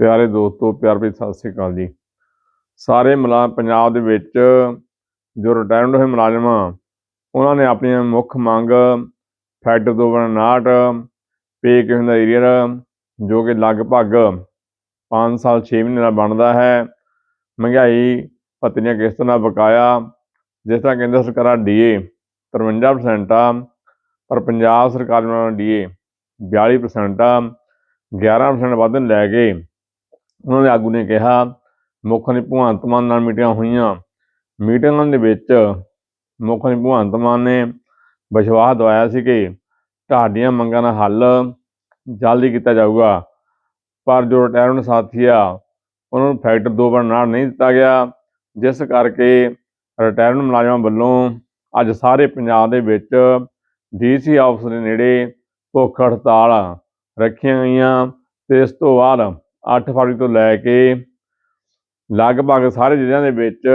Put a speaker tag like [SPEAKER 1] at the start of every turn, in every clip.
[SPEAKER 1] ਪਿਆਰੇ ਦੋਸਤੋ ਪਿਆਰ ਭਰੀ ਸਤਿ ਸ੍ਰੀ ਅਕਾਲ ਜੀ। ਸਾਰੇ ਮੁਲਾ ਪੰਜਾਬ ਦੇ ਵਿੱਚ ਜੋ ਰਿਟਾਇਰਡ ਹੋਏ ਮੁਲਾਜ਼ਮ ਆ ਉਹਨਾਂ ਨੇ ਆਪਣੀਆਂ ਮੁੱਖ ਮੰਗ ਫੈਕਟਰ 259 ਪੇ ਕਿਸ ਦਾ ਏਰੀਅਰ ਜੋ ਕਿ ਲਗਭਗ 5 ਸਾਲ 6 ਮਹੀਨੇ ਦਾ ਬਣਦਾ ਹੈ। ਮਹਿੰਗਾਈ ਪਤਨੀਆਂ ਕਿਸ਼ਤਾਂ ਦਾ ਬਕਾਇਆ, ਜਿਸ ਤਰ੍ਹਾਂ ਕੇਂਦਰ ਸਰਕਾਰਾਂ ਡੀਏ 53% ਆ, ਪਰ ਪੰਜਾਬ ਸਰਕਾਰ ਵੱਲੋਂ ਡੀਏ 42% ਆ 11% ਵਧਣ ਲੈ ਕੇ ਉਹਨਾਂ ਦੇ ਆਗੂ ਨੇ ਕਿਹਾ, ਮੁੱਖ ਨੇ ਭਗਵੰਤ ਮਾਨ ਨਾਲ ਮੀਟਿੰਗਾਂ ਹੋਈਆਂ। ਮੀਟਿੰਗਾਂ ਦੇ ਵਿੱਚ ਮੁੱਖ ਨੇ ਭਗਵੰਤ ਮਾਨ ਨੇ ਵਿਸ਼ਵਾਸ ਦਵਾਇਆ ਸੀ ਕਿ ਤੁਹਾਡੀਆਂ ਮੰਗਾਂ ਦਾ ਹੱਲ ਜਲਦੀ ਕੀਤਾ ਜਾਊਗਾ। ਪਰ ਜੋ ਰਿਟਾਇਰਮੈਂਟ ਸਾਥੀ ਆ, ਉਹਨਾਂ ਨੂੰ ਫੈਕਟਰ ਦੋ ਵਾਰ ਨਾਲ ਨਹੀਂ ਦਿੱਤਾ ਗਿਆ, ਜਿਸ ਕਰਕੇ ਰਿਟਾਇਰਮੈਂਟ ਮੁਲਾਜ਼ਮਾਂ ਵੱਲੋਂ ਅੱਜ ਸਾਰੇ ਪੰਜਾਬ ਦੇ ਵਿੱਚ ਡੀਸੀ ਆਫਿਸ ਦੇ ਨੇੜੇ ਭੁੱਖ ਹੜਤਾਲ ਰੱਖੀਆਂ ਗਈਆਂ। ਤੇ ਇਸ ਤੋਂ ਬਾਅਦ 8 ਫਰਵਰੀ ਤੋਂ ਲੈ ਕੇ ਲਗਭਗ ਸਾਰੇ ਜ਼ਿਲ੍ਹਿਆਂ ਦੇ ਵਿੱਚ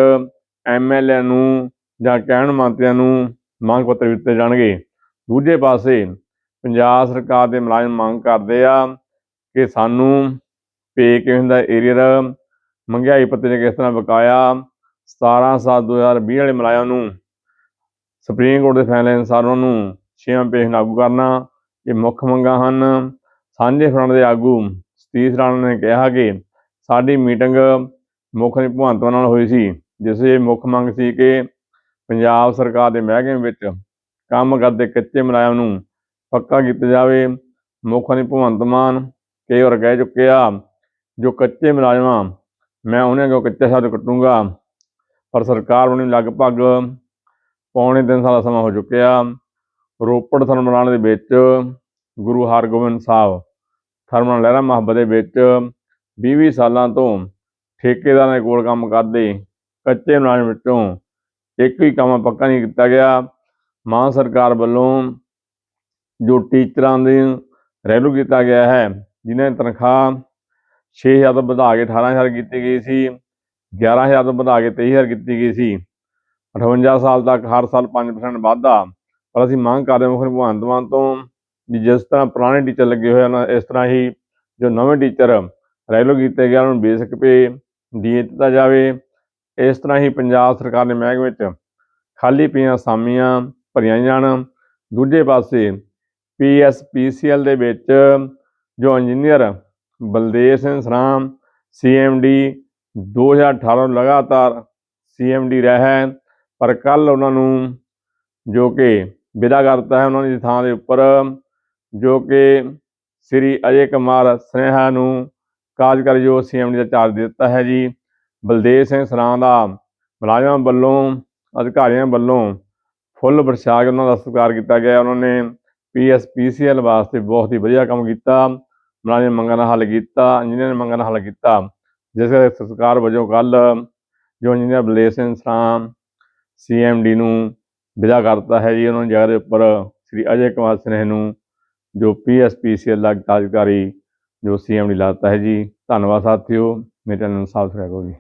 [SPEAKER 1] ਐਮਐਲਏ ਨੂੰ ਜਾਂ ਕਹਿਣ ਮੰਤਰੀਆਂ ਨੂੰ ਮੰਗ ਪੱਤਰ ਦਿੱਤੇ ਜਾਣਗੇ। ਦੂਜੇ ਪਾਸੇ ਪੰਜਾਬ ਸਰਕਾਰ ਦੇ ਮੁਲਾਜ਼ਮ ਮੰਗ ਕਰਦੇ ਆ ਕਿ ਸਾਨੂੰ ਪੇ ਕਿਵੇਂ ਦਾ ਏਰੀਅਰ ਮਹਿੰਗਾਈ ਪੱਤੇ ਨੇ ਕਿਸ ਤਰ੍ਹਾਂ ਬਕਾਇਆ 17 ਸਾਲ 2020 ਵਾਲੇ ਮੁਲਾਜ਼ਮ ਨੂੰ, ਸੁਪਰੀਮ ਕੋਰਟ ਦੇ ਫੈਸਲੇ ਅਨੁਸਾਰ ਉਹਨਾਂ ਨੂੰ ਛੇਵਾਂ ਪੇਸ਼ ਲਾਗੂ ਕਰਨਾ, ਇਹ ਮੁੱਖ ਮੰਗਾਂ ਹਨ। ਸਾਂਝੇ ਫਰੰਟ ਦੇ ਆਗੂ ਸਤੀਸ਼ ਰਾਣਾ ਨੇ ਕਿਹਾ ਕਿ ਸਾਡੀ ਮੀਟਿੰਗ ਮੁੱਖ ਨੇ ਭਗਵੰਤ ਮਾਨ ਨਾਲ ਹੋਈ ਸੀ, ਜਿਸ ਵਿੱਚ ਮੁੱਖ ਮੰਗ ਸੀ ਕਿ ਪੰਜਾਬ ਸਰਕਾਰ ਦੇ ਮਹਿਕਮੇ ਵਿੱਚ ਕੰਮ ਕਰਦੇ ਕੱਚੇ ਮੁਲਾਜ਼ਮ ਨੂੰ ਪੱਕਾ ਕੀਤਾ ਜਾਵੇ। ਮੁੱਖ ਨੇ ਭਗਵੰਤ ਮਾਨ ਕਈ ਵਾਰ ਕਹਿ ਚੁੱਕੇ ਆ, ਜੋ ਕੱਚੇ ਮੁਲਾਜ਼ਮਾਂ ਮੈਂ ਉਹਨਾਂ ਕੋਲ ਕੱਚਾ ਸ਼ਬਦ ਕੱਟੂੰਗਾ, ਪਰ ਸਰਕਾਰ ਵੱਲੋਂ ਲਗਭਗ ਪੌਣੇ ਤਿੰਨ ਸਾਲ ਦਾ ਸਮਾਂ ਹੋ ਚੁੱਕਿਆ। ਰੋਪੜ ਥਰਮਲ ਦੇ ਵਿੱਚ ਗੁਰੂ ਹਰਗੋਬਿੰਦ ਸਾਹਿਬ ਥਰਮਲ ਲਹਿਰਾ ਮੁਹੱਬਤ ਦੇ ਵਿੱਚ। 20 ਸਾਲਾਂ ਤੋਂ ਠੇਕੇਦਾਰਾਂ ਦੇ ਕੋਲ ਕੰਮ ਕਰਦੇ, ਕੱਚੇ ਮੁਲਾਜ਼ਮ ਵਿੱਚੋਂ ਇੱਕ ਵੀ ਕੰਮ ਪੱਕਾ ਨਹੀਂ ਕੀਤਾ ਗਿਆ। ਮਾਨ ਸਰਕਾਰ ਵੱਲੋਂ ਜੋ ਟੀਚਰਾਂ ਦੀ ਰੈਲੂ ਕੀਤਾ ਗਿਆ ਹੈ, ਜਿਨ੍ਹਾਂ ਦੀ ਤਨਖਾਹ 6000 ਤੋਂ ਵਧਾ ਕੇ 18000 ਕੀਤੀ ਗਈ ਸੀ 11000 ਤੋਂ ਵਧਾ ਕੇ 23000 ਕੀਤੀ ਗਈ ਸੀ। 58 ਸਾਲ ਤੱਕ ਹਰ ਸਾਲ 5% ਵਾਧਾ, ਪਰ ਅਸੀਂ ਮੰਗ ਕਰਦੇ ਹਾਂ ਮੁੱਖ ਭਗਵੰਤ ਮਾਨ ਤੋਂ ਵੀ ਜਿਸ ਤਰ੍ਹਾਂ ਪੁਰਾਣੇ ਟੀਚਰ ਲੱਗੇ ਹੋਏ ਹਨ, ਇਸ ਤਰ੍ਹਾਂ ਹੀ ਜੋ ਨਵੇਂ ਟੀਚਰ ਰੈਗੂਲਰ ਕੀਤੇ ਗਏ ਉਹਨਾਂ ਨੂੰ ਬੇਸਿਕ ਪੇ ਡੀਏ ਦਿੱਤਾ ਜਾਵੇ। ਇਸ ਤਰ੍ਹਾਂ ਹੀ ਪੰਜਾਬ ਸਰਕਾਰ ਦੇ ਮਹਿਕਮੇ ਵਿੱਚ ਖਾਲੀ ਪਈਆਂ ਅਸਾਮੀਆਂ ਭਰੀਆਂ ਜਾਣ ਦੂਜੇ ਪਾਸੇ ਪੀਐਸਪੀਸੀਐਲ ਦੇ ਵਿੱਚ ਜੋ ਇੰਜੀਨੀਅਰ ਬਲਦੇਵ ਸਿੰਘ ਸਰਾਮ ਸੀਐਮਡੀ 2018 ਤੋਂ ਲਗਾਤਾਰ ਸੀਐਮਡੀ ਰਿਹਾ ਹੈ, ਪਰ ਕੱਲ ਉਹਨਾਂ ਨੂੰ ਜੋ ਕਿ ਵਿਦਾ ਕਰਤਾ ਹੈ, ਉਹਨਾਂ ਦੀ ਥਾਂ ਦੇ ਉੱਪਰ ਜੋ ਕਿ ਸ੍ਰੀ ਅਜੇ ਕੁਮਾਰ ਸਨੇਹਾ ਨੂੰ ਕਾਰਜਕਾਰੀ ਜੋ ਸੀਐਮਡੀ ਦਾ ਚਾਰਜ ਦੇ ਦਿੱਤਾ ਹੈ ਜੀ। ਬਲਦੇਵ ਸਿੰਘ ਸਰਾਂ ਦਾ ਮੁਲਾਜ਼ਮਾਂ ਵੱਲੋਂ, ਅਧਿਕਾਰੀਆਂ ਵੱਲੋਂ ਫੁੱਲ ਵਰਸ਼ਾ ਕੇ ਉਹਨਾਂ ਦਾ ਸਤਿਕਾਰ ਕੀਤਾ ਗਿਆ। ਉਹਨਾਂ ਨੇ ਪੀਐਸਪੀਸੀਐਲ ਵਾਸਤੇ ਬਹੁਤ ਹੀ ਵਧੀਆ ਕੰਮ ਕੀਤਾ। ਮੁਲਾਜ਼ਮ ਮੰਗਾਂ ਦਾ ਹੱਲ ਕੀਤਾ, ਇੰਜੀਨੀਅਰ ਮੰਗਾਂ ਦਾ ਹੱਲ ਕੀਤਾ। ਜਿਸ ਦੇ ਸਤਿਕਾਰ ਵਜੋਂ ਕੱਲ ਜੋ ਇੰਜੀਨੀਅਰ ਬਲਦੇਵ ਸਿੰਘ ਸਰਾਂ ਸੀਐਮਡੀ ਨੂੰ ਵਿਦਾ ਕਰਤਾ ਹੈ ਜੀ। ਉਹਨਾਂ ਦੀ ਜਗ੍ਹਾ ਦੇ ਉੱਪਰ ਸ੍ਰੀ ਅਜੇ ਕੁਮਾਰ ਸਨੇਹ ਨੂੰ ਜੋ ਪੀਐਸਪੀਸੀਐਲ ਦਾ ਕਾਰਜਕਾਰੀ ਜੋ ਸੀਐਮਡੀ ਲਾਤਾ ਹੈ ਜੀ। ਧੰਨਵਾਦ ਸਾਥੀਓ। ਮੇਰੇ ਚੈਨਲ ਨੂੰ ਸਬਸਕ੍ਰਾਈਬ ਕਰੋ ਜੀ।